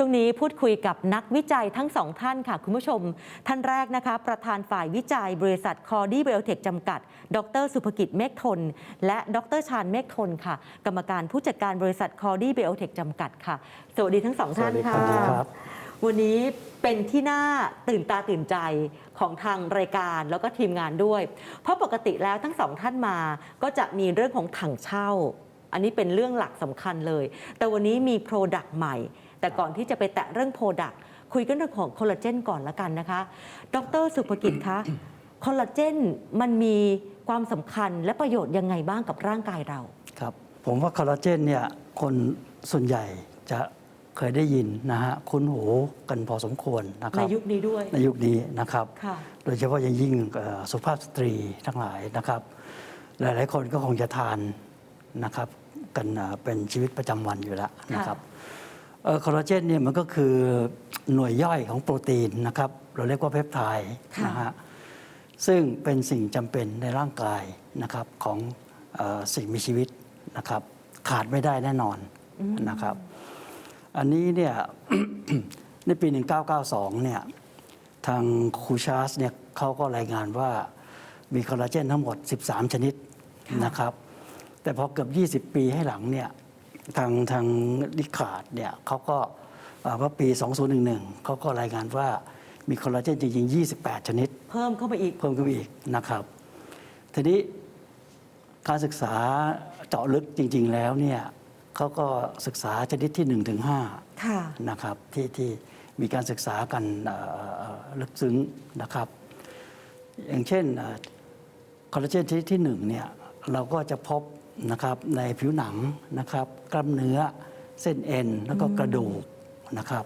ช่วงนี้พูดคุยกับนักวิจัยทั้งสองท่านค่ะ คุณผู้ชม ท่านแรกนะคะ ประธานฝ่ายวิจัยบริษัทคอร์ดีเบลเทคจำกัด ดร สุภกิจเมฆทน และดรชาญเมฆทนค่ะ กรรมการผู้จัดการบริษัทคอร์ดีเบลเทคจำกัดค่ะ สวัสดีทั้งสองท่านค่ะสวัสดีครับวันนี้เป็นที่น่าตื่นตาตื่นใจของทางรายการแล้วก็ทีมงานด้วย เพราะปกติแล้วทั้งสองท่านมาก็จะมีเรื่องของถังเช่า อันนี้เป็นเรื่องหลักสำคัญเลย แต่วันนี้มีโปรดักต์ใหม่ แต่ก่อนที่จะไปแตะเรื่องโปรดักต์คุยกันเรื่องของคอลลาเจนก่อนละกันนะคะ ดรสุภกิจคะคอลลาเจนมันมีความสำคัญและประโยชน์ยังไงบ้างกับร่างกายเรา ครับ ผมว่าคอลลาเจนเนี่ยคนส่วนใหญ่จะเคยได้ยินนะฮะคุ้นหูกันพอสมควรนะคในรับยุคนี้ด้วยในยุคนี้นะครับค่ะโดยเฉพาะอย่างยิ่งเอ่อสุภาพสตรีทั้งหลายนะครับ หลาย ๆ คนก็คงจะทานนะครับกันเอ่อเป็นชีวิตประจำวันอยู่แล้วนะครับเอ่อ คอลลาเจนเนี่ยมันก็คือหน่วยย่อยของโปรตีนนะครับ เราเรียกว่าเพปไทด์ค่ะนะฮะซึ่งเป็นสิ่งจำเป็นในร่างกายนะครับของเออสิ่งมีชีวิตนะครับ ขาดไม่ได้แน่นอนนะครับ อันนี้เนี่ยในปี 1992 เนี่ยทางคูชาสเนี่ยเขาก็รายงานว่ามีคอลลาเจนทั้งหมด 13 ชนิดค่ะนะครับ แต่พอเกือบ 20 ปีให้หลังเนี่ย ทางทางลิคาร์ดเนี่ยเขาก็เอ่อว่าปี 2011 เขาก็รายงานว่ามีคอลลาเจนจริงๆ 28 ชนิด เพิ่มเข้าไปอีก เพิ่มขึ้นมาอีกนะครับ ทีนี้การศึกษาเจาะลึกจริง ๆ แล้วเนี่ยเขาก็ศึกษาชนิดที่1ถึง5ค่ะนะครับที่ที่มีการศึกษากันเอ่อเอ่อลึกซึ้งนะครับ อย่างเช่นเอ่อคอลลาเจนชนิดที่หนึ่งเนี่ยเราก็จะพบ นะครับในผิวหนังนะครับกล้ามเนื้อเส้นเอ็นแล้วก็กระดูกนะครับ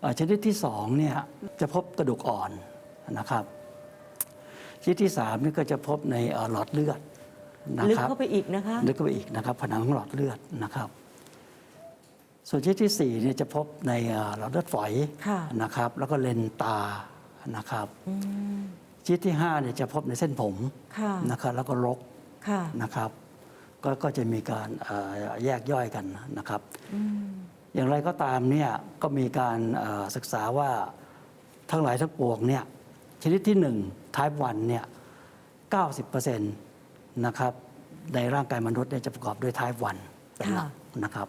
เอ่อชนิดที่สองเนี่ยจะพบกระดูกอ่อนนะครับชนิดที่สามนี่ก็จะพบในเอ่อหลอดเลือดนะลึกครับเข้าไปอีกนะคะลึกเข้าไปอีกนะครับผนังของหลอดเลือดนะครับ ส่วนชนิดที่สี่เนี่ยจะพบในเอ่อหลอดเลือดฝอยค่ะนะครับ แล้วก็เลนส์ตานะครับอืมชนิดที่ห้าเนี่ยจะพบในเส้นผมค่ะนะครับแล้วก็รกค่ะนะครับ ก็ก็จะมีการเอ่อแยกย่อยกันนะครับอืมอย่างไรก็ตามเนี่ยก็มีการเอ่อศึกษาว่าทั้งหลายทั้งปวงเนี่ยชนิดที่1 type 1เนี่ย90%นะครับในร่างกายมนุษย์เนี่ยจะประกอบด้วย type 1เป็นหลักนะครับ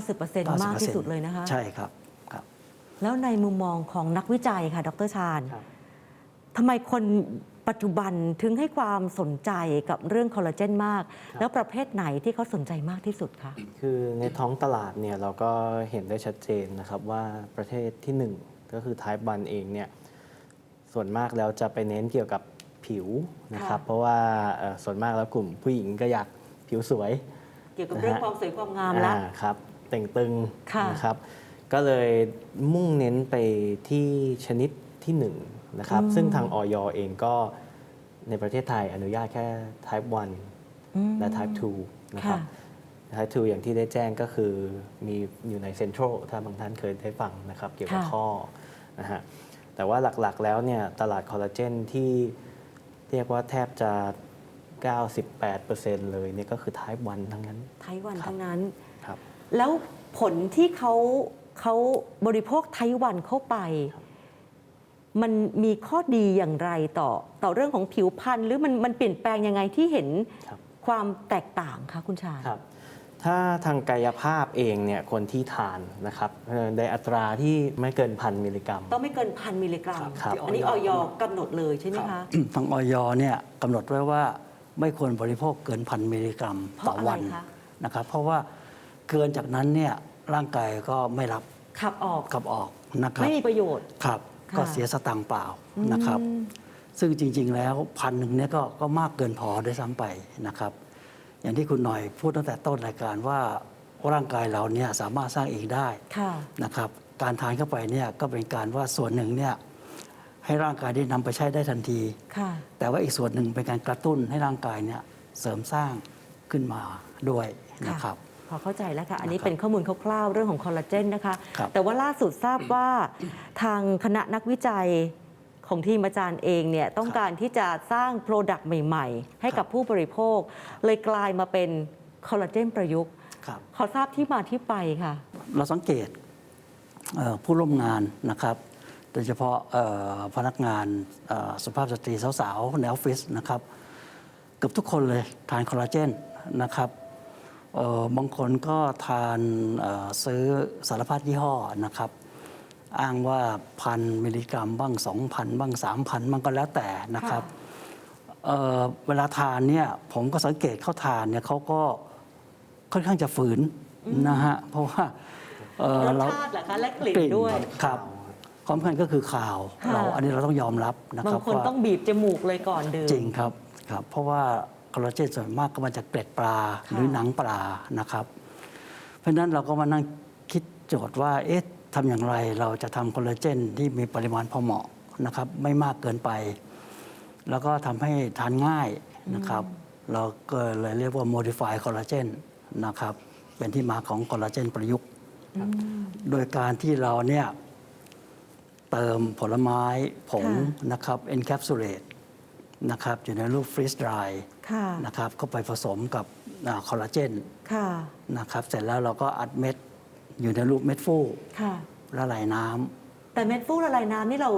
90%มากที่สุดเลยนะคะ ใช่ครับครับ แล้วในมุมมองของนักวิจัยค่ะ ดรชาญครับทำไมคน ปัจจุบันถึงให้ความสนใจกับเรื่องคอลลาเจนมาก แล้วประเภทไหนที่เขาสนใจมากที่สุดคะ คือในท้องตลาดเนี่ยเราก็เห็นได้ชัดเจนนะครับว่าประเทศที่ 1 ก็คือ Type 1 เองเนี่ยส่วนมากแล้วจะไปเน้นเกี่ยวกับผิวนะครับค่ะ เพราะว่าเอ่อส่วนมากแล้วกลุ่มผู้หญิงก็อยากผิวสวย เกี่ยวกับเรื่องนะฮะความสวยความงามละอ่าครับเต่งตึงค่ะนะครับ ก็เลยมุ่งเน้นไปที่ชนิดที่1นะครับอืมซึ่งทางออยเองก็ในประเทศไทยอนุญาตแค่ Type 1อืมและ Type 2 นะครับค่ะ Type 2 อย่างที่ได้แจ้งก็คือมีอยู่ในเซ็นทรัลถ้าบางท่านเคยได้ฟังนะครับ เกี่ยวกับค่ะข้อนะฮะแต่ว่าหลักๆแล้วเนี่ยตลาดคอลลาเจนที่เรียกว่าแทบจะ 98%เลยเนี่ยก็คือ Type 1 ทั้งนั้นไต้หวันครับทั้งนั้นครับแล้วผลที่เขาเขาบริโภคไต้หวันเข้าไปครับ มันมีข้อดีอย่างไรต่อต่อเรื่องของผิวพรรณหรือมันมันเปลี่ยนแปลงยังไงที่เห็นครับ ความแตกต่างคะคุณชาญ ครับ ถ้าทางกายภาพเองเนี่ยคนที่ทานนะครับเอ่อในอัตราที่ไม่เกินพันมิลลิกรัม ต้องไม่เกินพันมิลลิกรัม ครับ อันนี้ออยกำหนดเลยใช่ไหมคะ ทางออยเนี่ยกำหนดไว้ว่าไม่ควรบริโภคเกินพันมิลลิกรัมเพราะต่อวันอะไรคะ นะครับ เพราะว่าเกินจากนั้นเนี่ยร่างกายก็ไม่รับขับออกขับออกนะครับไม่มีประโยชน์ ครับค่ะ ก็เสียสตังค์เปล่านะครับอืมซึ่งจริง ๆ แล้วพันหนึ่งเนี่ยก็ก็มากเกินพอด้วยซ้ำไปนะครับ อย่างที่คุณหน่อยพูดตั้งแต่ต้นรายการว่าร่างกายเราเนี่ยสามารถสร้างเองได้ค่ะนะครับ การทานเข้าไปเนี่ยก็เป็นการว่าส่วนหนึ่งเนี่ยให้ร่างกายได้นำไปใช้ได้ทันทีค่ะแต่ว่าอีกส่วนหนึ่งเป็นการกระตุ้นให้ร่างกายเนี่ยเสริมสร้างขึ้นมาด้วยนะครับ พอเข้าใจแล้วค่ะ อันนี้นะครับเป็นข้อมูลคร่าวๆเรื่องของคอลลาเจนนะคะครับแต่ว่าล่าสุดทราบว่าทางคณะนักวิจัยของทีมอาจารย์เองเนี่ยต้องการที่จะสร้างโปรดักต์ใหม่ๆ ให้กับผู้บริโภค เลยกลายมาเป็นคอลลาเจนประยุกต์ครับขอทราบที่มาที่ไปค่ะ เราสังเกตเอ่อผู้ร่วมงานนะครับ โดยเฉพาะเอ่อพนักงานเอ่อสุภาพสตรีสาวๆ ในออฟฟิศนะครับ เกือบทุกคนเลยทานคอลลาเจนนะครับเอ่อ บางคนก็ทานเอ่อซื้อสารพัดยี่ห้อนะครับ อ้างว่าพันมิลลิกรัมบ้างสองพันบ้างสามพันบ้างก็แล้วแต่นะครับเอ่อเวลาทานเนี่ยผมก็สังเกตเขาทานเนี่ยเขาก็ค่อนข้างจะฝืนนะฮะ เพราะว่าเอ่อรสเราชาติเหรอคะและกลิ่นด้วยครับความสำคัญก็คือข่าวค่ะเราอันนี้เราต้องยอมรับนะบาครังบคนว่าต้องบีบจมูกเลยก่อนดื่มจริงครับครับ เพราะว่า คอลลาเจนส่วนมากก็มาจากเกล็ดปลาค่ะหรือหนังปลานะครับ เพราะฉะนั้นเราก็มานั่งคิดโจทย์ว่าเอ๊ะทำอย่างไรเราจะทำคอลลาเจนที่มีปริมาณพอเหมาะนะครับ ไม่มากเกินไป แล้วก็ทำให้ทานง่ายนะครับ เราก็เลยเรียกว่า modify collagen นะครับ เป็นที่มาของคอลลาเจนประยุกต์ โดยการที่เราเนี่ยเติมผลไม้ผงค่ะนะครับ encapsulate นะครับอยู่ในรูป freeze dry ค่ะนะครับก็ไปผสมกับคอลลาเจนค่ะนะครับเสร็จแล้วเราก็อัดเม็ดอยู่ในรูปเม็ดฟูค่ะละลายน้ำแต่เม็ดฟูละลายน้ำนี่เรา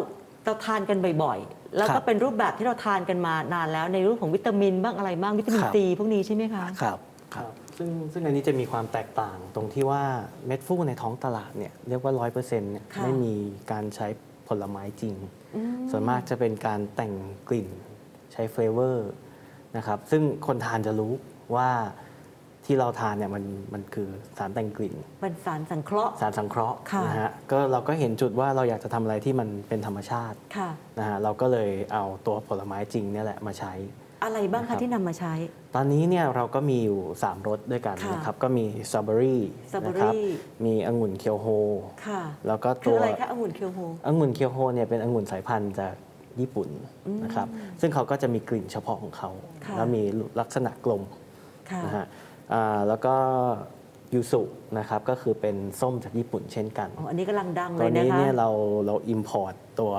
เราทานกันบ่อยๆ แล้วครัก็บเป็นรูปแบบที่เราทานกันมานานแล้วในรูปของวิตามินบ้างอะไรบ้างวิตามินครับซีพวกนี้ใช่ไหมคะครับคครัรับบซึ่งซึ่งอันนี้จะมีความแตกต่างตรงที่ว่าเม็ดฟูในท้องตลาดเนี่ยเรียกว่า100%เนี่ยค่ะไม่มีการใช้ผลไม้จริงอืมส่วนมากจะเป็นการแต่งกลิ่น ใช้เฟลเวอร์นะครับซึ่งคนทานจะรู้ว่าที่เราทานเนี่ยมันมันคือสารแต่งกลิ่น เป็นสารสังเคราะห์ สารสังเคราะห์ค่ะนะฮะก็เราก็เห็นจุดว่าเราอยากจะทำอะไรที่มันเป็นธรรมชาติค่ะ นะฮะเราก็เลยเอาตัวผลไม้จริงเนี่ยแหละมาใช้ อะไรบ้างครัคะบ ที่นำมาใช้ ตอนนี้เนี่ยเราก็มีอยู่ 3รสด้วยกันค่ะนะครับก็มีสตรอเบอรี่สตรอเบอนะรี่ครับมีองุ่นเคียวโฮ ค่ะ แล้วก็คืตัอวอะไรคะองุ่นเคียวโฮ องุ่นเคียวโฮเนี่ยเป็นองุ่นสายพันธุ์จาก ญี่ปุ่นนะครับซึ่งเขาก็จะมีกลิ่นเฉพาะของเขาค่ะแล้วมีลักษณะกลมค่ะนะฮะอ่าแล้วก็ยูสุนะครับก็คือเป็นส้มจากญี่ปุ่นเช่นกันอ๋ออันนี้กำลังดังเลตัวยนะนี้คะเนี่ยเราเราอิมพอร์ตตัว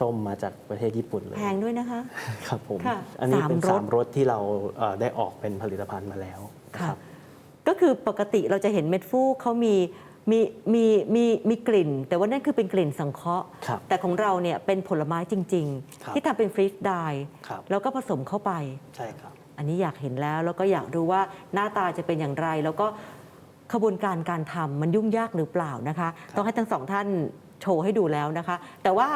ส้มมาจากประเทศญี่ปุ่นเลยแพงด้วยนะคะครับผมค่ะอันนี้เป็นสามรสสามรสที่เราเอ่อได้ออกเป็นผลิตภัณฑ์มาแล้วนะค่ะครับก็คือปกติเราจะเห็นเม็ดฟูเขามี มีมีมีมีกลิ่น แต่ว่านั่นคือเป็นกลิ่นสังเคราะห์ ครับ แต่ของเราเนี่ยเป็นผลไม้จริง ครับ ๆ ที่ทำเป็นฟรีสไดร์ครับแล้วก็ผสมเข้าไป ใช่ครับ อันนี้อยากเห็นแล้วแล้วก็อยากรู้ว่าหน้าตาจะเป็นอย่างไร แล้วก็ขบวนการการทำมันยุ่งยากหรือเปล่านะคะ ต้องให้ทั้งสองท่านโชว์ให้ดูแล้วนะคะ แต่ว่า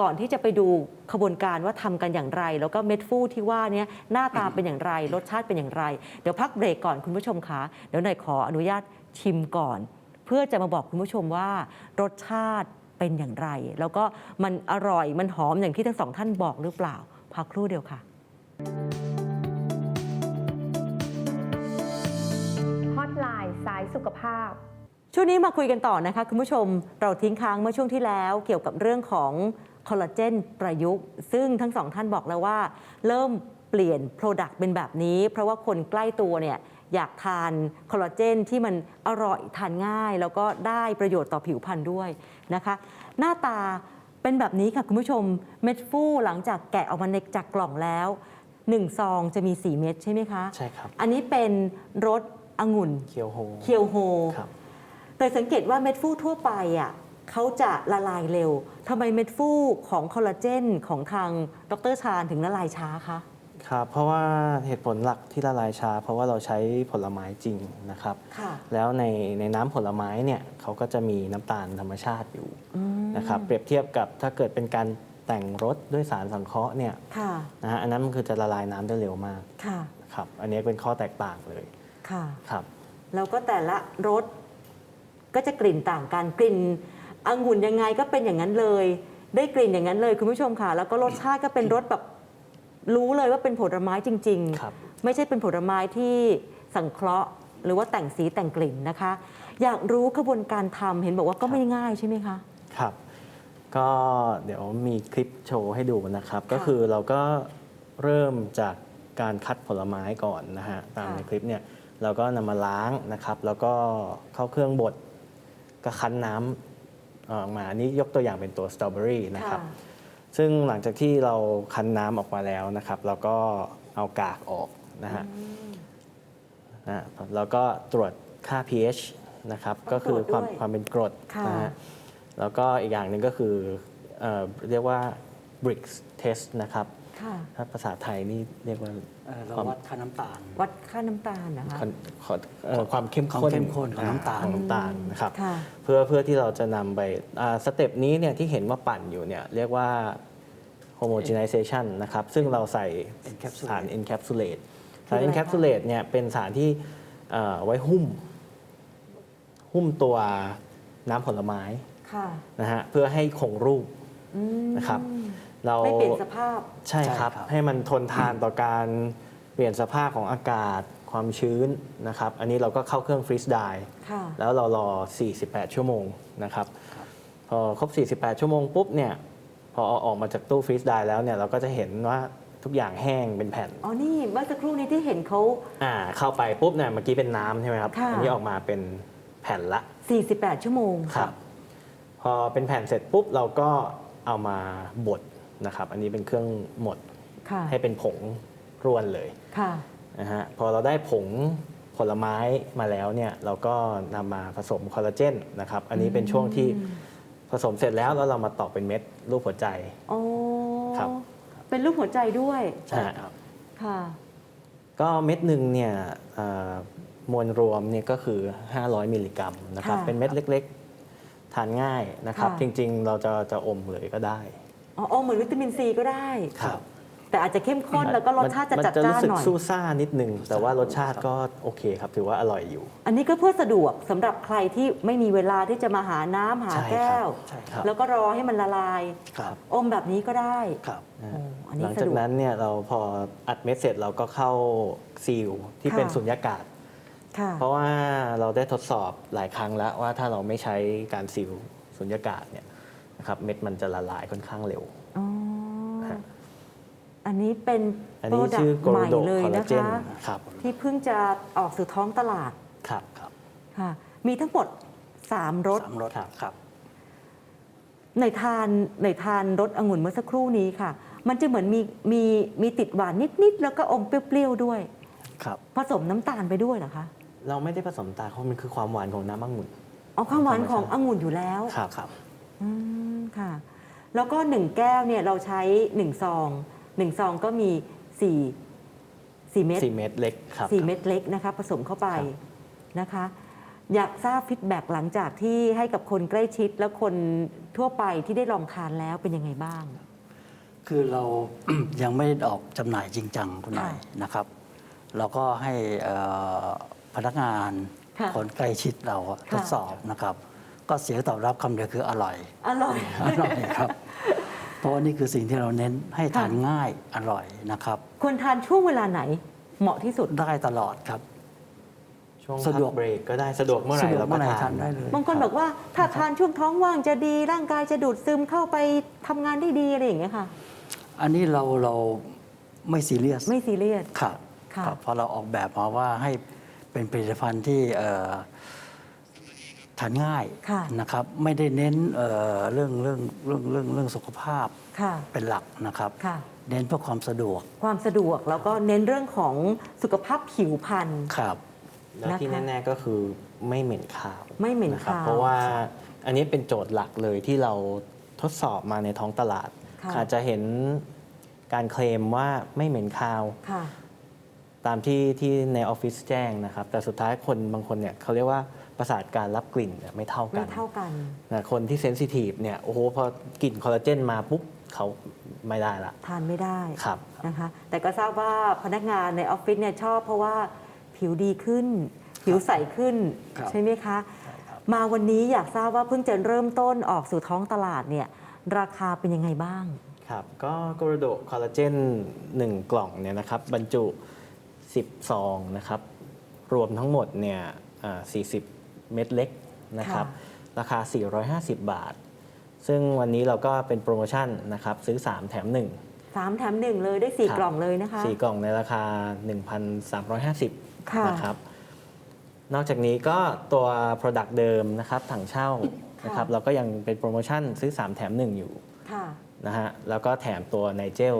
ก่อนที่จะไปดูขบวนการว่าทำกันอย่างไร แล้วก็เม็ดฟูที่ว่าเนี้หน้าตาเป็นอย่างไร รสชาติเป็นอย่างไร เดี๋ยวพักเบรกก่อนคุณผู้ชมคะเดี๋ยวหน่อยขออนุญาตชิมก่อน เพื่อจะมาบอกคุณผู้ชมว่ารสชาติเป็นอย่างไร แล้วก็มันอร่อยมันหอมอย่างที่ทั้งสองท่านบอกหรือเปล่าพักครู่เดียวค่ะฮอตไลน์สายสุขภาพ ช่วงนี้มาคุยกันต่อนะคะคุณผู้ชมเราทิ้งค้างเมื่อช่วงที่แล้วเกี่ยวกับเรื่องของคอลลาเจนประยุกต์ ซึ่งทั้งสองท่านบอกแล้วว่า เริ่มเปลี่ยนโปรดักต์เป็นแบบนี้ เพราะว่าคนใกล้ตัวเนี่ย อยากทานคอลลาเจนที่มันอร่อยทานง่าย แล้วก็ได้ประโยชน์ต่อผิวพรรณด้วยนะคะ หน้าตาเป็นแบบนี้ค่ะคุณผู้ชมเม็ดฟูหลังจากแกะออกมาในจากกล่องแล้วหนึ่งซองจะมี 4 เม็ดใช่ไหมคะ ใช่ครับ อันนี้เป็นรสองุ่นเคียวโฮเคียวโฮครับแต่สังเกตว่าเม็ดฟูทั่วไปอะเขาจะละลายเร็วทำไมเม็ดฟูของคอลลาเจนของทางดรชาญถึงละลายช้าคะ ครับเพราะว่าเหตุผลหลักที่ละลายช้า เพราะว่าเราใช้ผลไม้จริงนะครับ ค่ะ แล้วในในน้ำผลไม้เนี่ยเขาก็จะมีน้ำตาลธรรมชาติอยู่นะครับเปรียบเทียบกับถ้าเกิดเป็นการแต่งรสด้วยสารสังเคราะห์เนี่ยค่ะ นะฮะอันนั้นมันคือจะละลายน้ำได้เร็วมากค่ะ ครับอันนี้เป็นข้อแตกต่างเลยค่ะ ครับแล้วก็แต่ละรสก็จะกลิ่นต่างกันกลิ่นองุ่นยังไงก็เป็นอย่างนั้นเลย ได้กลิ่นอย่างนั้นเลยคุณผู้ชมค่ะ แล้วก็รสชาติก็เป็นรสแบบ รู้เลยว่าเป็นผลไม้จริง ครับๆ ไม่ใช่เป็นผลไม้ที่สังเคราะห์ หรือว่าแต่งสีแต่งกลิ่นนะคะ อยากรู้กระบวนการทำเห็นบอกว่าก็ไม่ง่ายใช่ไหมคะ ครับ ก็เดี๋ยวมีคลิปโชว์ให้ดูนะครับค่ะก็คือเราก็เริ่มจากการคัดผลไม้ก่อนนะฮะตามค่ะในคลิปเนี่ยเราก็นำมาล้างนะครับ แล้วก็เข้าเครื่องบดก็คั้นน้ำออกมาอันนี้ยกตัวอย่างเป็นตัวสตรอเบอรี่นะครับ ซึ่งหลังจากที่เราคั้นน้ำออกมาแล้วนะครับ เราก็เอากากออกนะฮะนะแล้วก็ตรวจค่า pH นะครับต้ก็องคือตรวจความด้วยความเป็นกรดค่ะนะฮะแล้วก็อีกอย่างหนึ่งก็คือเอ่อเรียกว่า BRICS test นะครับ ค่ะ ถ้าภาษาไทยนี่เรียกว่า เอ่อเราความ วัดค่าน้ำตาล วัดค่าน้ำตาลนะคะขอขอเอ่อความเข้มข้นความเข้มข้นของน้ำตาล ของน้ำตาลนะครับ ค่ะ เพื่อเพื่อที่เราจะนำไปอ่าสเต็ปนี้เนี่ยที่เห็นว่าปั่นอยู่เนี่ยเรียกว่า homogenization นะครับ ซึ่งเราใส่ Encapsulate สาร encapsulate คือสารอะไรคะ encapsulate เนี่ยเป็นสารที่เอ่อไว้หุ้ม หุ้มตัวน้ำผลไม้ค่ะนะฮะเพื่อให้คงรูป อืม นะครับ เราไม่เปลี่ยนสภาพใช่ครับใช่ครับ ให้มันทนทานต่อการเปลี่ยนสภาพของอากาศความชื้นนะครับ อันนี้เราก็เข้าเครื่องฟรีซไดค่ะแล้วเรารอ 48 ชั่วโมงนะครับ พอครบ 48 ชั่วโมงปุ๊บเนี่ย พอเอาออกมาจากตู้ฟรีซไดแล้วเนี่ยเราก็จะเห็นว่าทุกอย่างแห้งเป็นแผ่น อ๋อ นี่เมื่อสักครู่นี้ที่เห็นเขาอ่า เข้าไปปุ๊บเนี่ยเมื่อกี้เป็นน้ำใช่ไหมครับค่ะอันี้ออกมาเป็นแผ่นละ 48 ชั่วโมง ครับ พอเป็นแผ่นเสร็จปุ๊บเราก็เอามาบด นะครับ อันนี้เป็นเครื่องหมดค่ะให้เป็นผงร่วนเลยค่ะนะฮะพอเราได้ผงผลไม้มาแล้วเนี่ยเราก็นำมาผสมคอลลาเจนนะครับ อันนี้เป็นช่วงที่ผสมเสร็จแล้วแล้วเรามาตอกเป็นเม็ดรูปหัวใจโอ้ครับ เป็นรูปหัวใจด้วย ใช่ครับ ค่ะ ก็เม็ดหนึ่งเนี่ยเอ่อมวลรวมเนี่ยก็คือ 500 มิลลิกรัมนะครับ ค่ะเป็นเม็ดเล็กๆ ทานง่ายนะครับ ค่ะจริงๆ เราจะจะอมเลยก็ได้ อ๋ออ๋อเหมือนวิตามินซีก็ได้ ครับ แต่อาจจะเข้มข้นแล้วก็รสชาติจะมันจัดจะจ้ารู้นสึกหน่อยสู้ซ่านิดนึง แต่ว่ารสชาติก็โอเคครับ ถือว่าอร่อยอยู่ อันนี้ก็เพื่อสะดวกสำหรับใครที่ไม่มีเวลาที่จะมาหาน้ำหาใช่ครับแก้ว ใช่ครับ แล้วก็รอให้มันละลาย ครับอมแบบนี้ก็ได้ครับนะโอ้ฮะอันนี้หลังสะจากดวก นั้นเนี่ยเราพออัดเม็ดเสร็จเราก็เข้าซีลที่ค่ะ เป็นสุญญากาศ ค่ะเพราะว่าเราได้ทดสอบหลายครั้งแล้วว่าถ้าเราไม่ใช้การซีลสุญญากาศเนี่ย นะครับเม็ดมันจะละลายค่อนข้างเร็ว อ๋อฮะ อันนี้เป็นอันโปรนี้ดักชื่อต์โกใหลม่โดเลยคอลลานะเจนคะ ครับที่เพิ่งจะออกสู่ท้องตลาดครับครับค่ะ มีทั้งหมด 3รสสามรสครับครับในทานในทานรสองุ่นเมื่อสักครู่นี้ค่ะ มันจะเหมือนมีมีมีติดหวานนิด ๆ แล้วก็อมเปรี้ยว ๆ ด้วย ครับ ผสมน้ำตาลไปด้วยเหรอคะเราไม่ได้ผสมตาลเพราะมันคือความหวานของน้ำองุ่น เอาความหวานของธรรมชาติองุ่นอยู่แล้ว ครับครับ อืมค่ะ แล้วก็หนึ่งแก้วเนี่ยเราใช้หนึ่งซองหนึ่งซองก็มีสี่สี่เม็ดสี่เม็ดเล็กครับ สี่เม็ดเล็กนะคะ ผสมเข้าไปครับนะคะ อยากทราบฟีดแบ็กหลังจากที่ให้กับคนใกล้ชิดและคนทั่วไปที่ได้ลองทานแล้วเป็นยังไงบ้าง คือเรา ยังไม่ได้ออกจำหน่ายจริงจังคุณนายค่ะนะครับ เราก็ให้เอ่อพนักงานค่ะ คนใกล้ชิดเราอะค่ะทดสอบนะครับ ก็เสียงตอบรับคำเดียวคืออร่อย อร่อย อร่อยครับ เพราะว่านี่คือสิ่งที่เราเน้นให้ทานค่ะง่ายอร่อยนะครับ ควรทานช่วงเวลาไหนเหมาะที่สุด ได้ตลอดครับ ช่วงสะดวกพักเบรกก็ได้สะดวกเมื่อไหร่สะดวเราเมื่ก็อไหร่ทาทานนได้เลยบางคนบอกว่าถ้าทานช่วงท้องว่างจะดีร่างกายจะดูดซึมเข้าไปทำงานได้ดีอะไรอย่างเงี้ยค่ะ อันนี้เราเราไม่ซีเรียสไม่ซีเรียส ครับค่ะ ครับเพราะเราออกแบบมาว่าให้เป็นผลิตภัณฑ์ที่เอ่อ ทานง่ายค่ะนะครับไม่ได้เน้นเอ่อเรื่องเรื่องเรื่องเรื่องเรื่องสุขภาพค่ะเป็นหลักนะครับค่ะเน้นเพื่อความสะดวก ความสะดวกแล้วก็เน้นเรื่องของสุขภาพผิวพรรณครับแล้วที่นะคะแน่ๆก็คือไม่เหม็นคาวไม่เหม็นนะครับคาวเพราะว่าอันนี้เป็นโจทย์หลักเลยที่เราทดสอบมาในท้องตลาดค่ะอาจจะเห็นการเคลมว่าไม่เหม็นคาวค่ะตามที่ที่ในออฟฟิศแจ้งนะครับ แต่สุดท้ายคนบางคนเนี่ยเขาเรียกว่า ประสาทการรับกลิ่นเนี่ยไม่เท่ากัไม่นเท่ากัน นะคนที่เซนซิทีฟเนี่ยโอ้โหพอกลิ่นคอลลาเจนมาปุ๊บเขาไม่ได้ละทานไม่ได้ครับ นะคะ แต่ก็ทราบว่าพนักงานในออฟฟิศเนี่ยชอบเพราะว่าผิวดีขึ้น ผิวใสขึ้น ครับ ใช่ไหมคะ มาวันนี้อยากทราบว่าเพิ่งจะเริ่มต้นออกสู่ท้องตลาดเนี่ย ราคาเป็นยังไงบ้าง ครับก็โกรโดคอลลาเจน 1 กล่องเนี่ยนะครับบรรจุ 10 ซองนะครับ รวมทั้งหมดเนี่ยอ่า40 เม็ดเล็กนะครับ ราคา 450 บาท ซึ่งวันนี้เราก็เป็นโปรโมชั่นนะครับ ซื้อ 3 แถม 1 3 แถม 1 เลยได้4ครับกล่องเลยนะคะ4กล่องในราคา1,350ค่ะนะครับ นอกจากนี้ก็ตัว Product เดิมนะครับถังเช่านะครับ เราก็ยังเป็นโปรโมชั่นซื้อ 3 แถม 1 อยู่ค่ะ นะฮะ แล้วก็แถมตัวไนเจล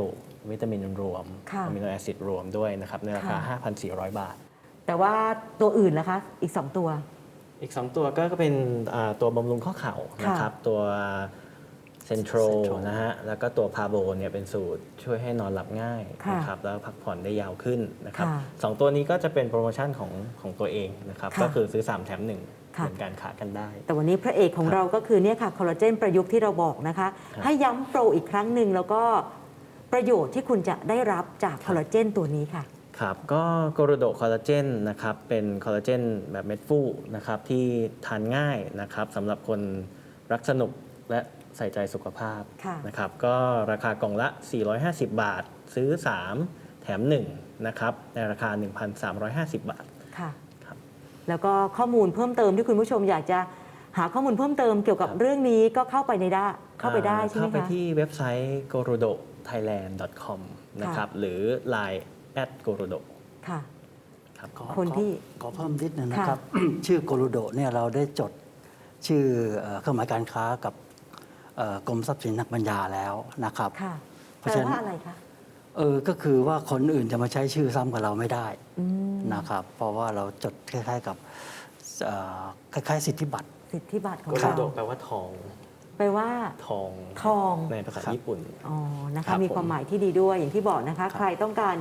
วิตามินรวมค่ะอะมิโนแอซิดรวมด้วยนะครับ ในราคา ค่ะ 5,400 บาท แต่ว่าตัวอื่นนะคะ อีก 2 ตัว อีก 2 ตัวก็ก็เป็นอ่าตัวบำรุงข้อเข่านะครับ ตัวเซนโทร Central นะฮะ แล้วก็ตัวพาโบเนี่ยเป็นสูตรช่วยให้นอนหลับง่ายค่ะนะครับ แล้วพักผ่อนได้ยาวขึ้นนะครับค่ะสองตัวนี้ก็จะเป็นโปรโมชั่นของของตัวเองนะครับค่ะก็คือซื้อ 3 แถม1ค่ะเหมือนกันขากันได้ แต่วันนี้พระเอกของเราก็คือเนี่ยค่ะคอลลาเจนประยุกต์ที่เราบอกนะคะครับให้ย้ำโปรอีกครั้งหนึ่งแล้วก็ประโยชน์ที่คุณจะได้รับจากคอลลาเจนตัวนี้ค่ะ ครับก็โกรโดคอลลาเจนนะครับเป็นคอลลาเจนแบบเม็ดฟูนะครับที่ทานง่ายนะครับสำหรับคนรักสนุกและใส่ใจสุขภาพค่ะ นะครับก็ราคากล่องละ 450 บาท ซื้อ 3 แถม 1 นะครับในราคา 1,350 บาท ค่ะ ครับแล้วก็ข้อมูลเพิ่มเติมที่คุณผู้ชมอยากจะหาข้อมูลเพิ่มเติมเกี่ยวกับครับ เรื่องนี้ก็เข้าไปในได้เข้าไปได้อ่ใช่ไหมเข้าไปคะที่เว็บไซต์ g o r o d o thailand com นะครับหรือ Line at g o r o d o ค่ะ ครับ ขอคนที่ขอขอเพิ่มนิดนึงนะครับ ชื่อโกลูโดเนี่ยเราได้จดชื่อเอ่อเครื่องหมายการค้ากับเอ่อกรมทรัพย์สินทางปัญญาแล้วนะครับ ค่ะเพแปราะลฉะนั้น ว่าอะไรคะเออก็คือว่าคนอื่นจะมาใช้ชื่อซ้ำกับเราไม่ได้อืมนะครับ เพราะว่าเราจดคล้ายๆกับเอ่อคล้ายๆ สิทธิบัตร สิทธิบัตรของโกโรเราโดแปลว่าทอง แปลว่า ทอง ทอง ในภาษาญี่ปุ่น อ๋อนะครัคะบมีความหมายที่ดีด้วยอย่างที่บอกนะคะ ใครต้องการ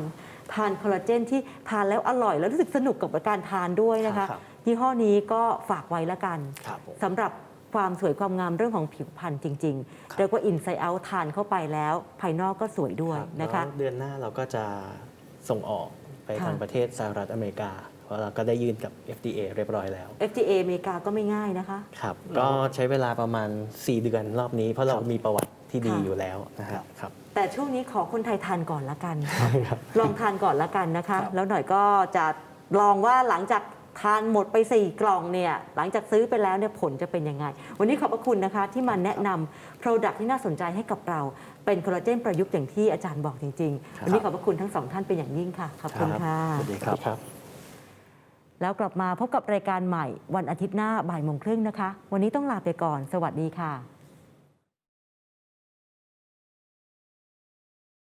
ทานคอลลาเจนที่ทานแล้วอร่อย แล้วรู้สึกสนุกกับการทานด้วยนะคะครับยี่ห้อนี้ก็ฝากไว้ละกันครับผม สำหรับความสวยความงามเรื่องของผิวพรรณจริงๆเรียกว่าอินไซ e ์เอาทานเข้าไปแล้ว ภายนอกก็สวยด้วยรับนะคะ แล้วเดือนหน้าเราก็จะส่งออกไปค่ะ ทางประเทศสหรัฐอเมริกา เพราะเราก็ได้ยื่นกับ FDA เรียบร้อยแล้ว FDA อเมริกาก็ไม่ง่ายนะคะ ครับ ก็ใช้เวลาประมาณ 4 เดือนรอบนี้ เพราะเรามีประวัติ ที่ดีค่ะ อยู่แล้วนะคครัรับบครับ แต่ช่วงนี้ขอคนไทยทานก่อนละกันครับลองทานก่อนละกันนะคะ ครับ แล้วหน่อยก็จะลองว่าหลังจากทานหมดไป 4 กล่องเนี่ยหลังจากซื้อไปแล้วเนี่ยผลจะเป็นยังไง วันนี้ขอบพระคุณนะคะที่มาแนะนำ Product ที่น่าสนใจให้กับเรา เป็นคอลลาเจนประยุกต์อย่างที่อาจารย์บอกจริง ๆ วันนี้ขอบพระคุณทั้งสองท่านเป็นอย่างยิ่งค่ะ ขอบคุณครับค่ะ สวัสดีครับ ครับ แล้วกลับมาพบกับรายการใหม่วันอาทิตย์หน้าบ่ายโมงครึ่งนะคะ วันนี้ต้องลาไปก่อน สวัสดีค่ะ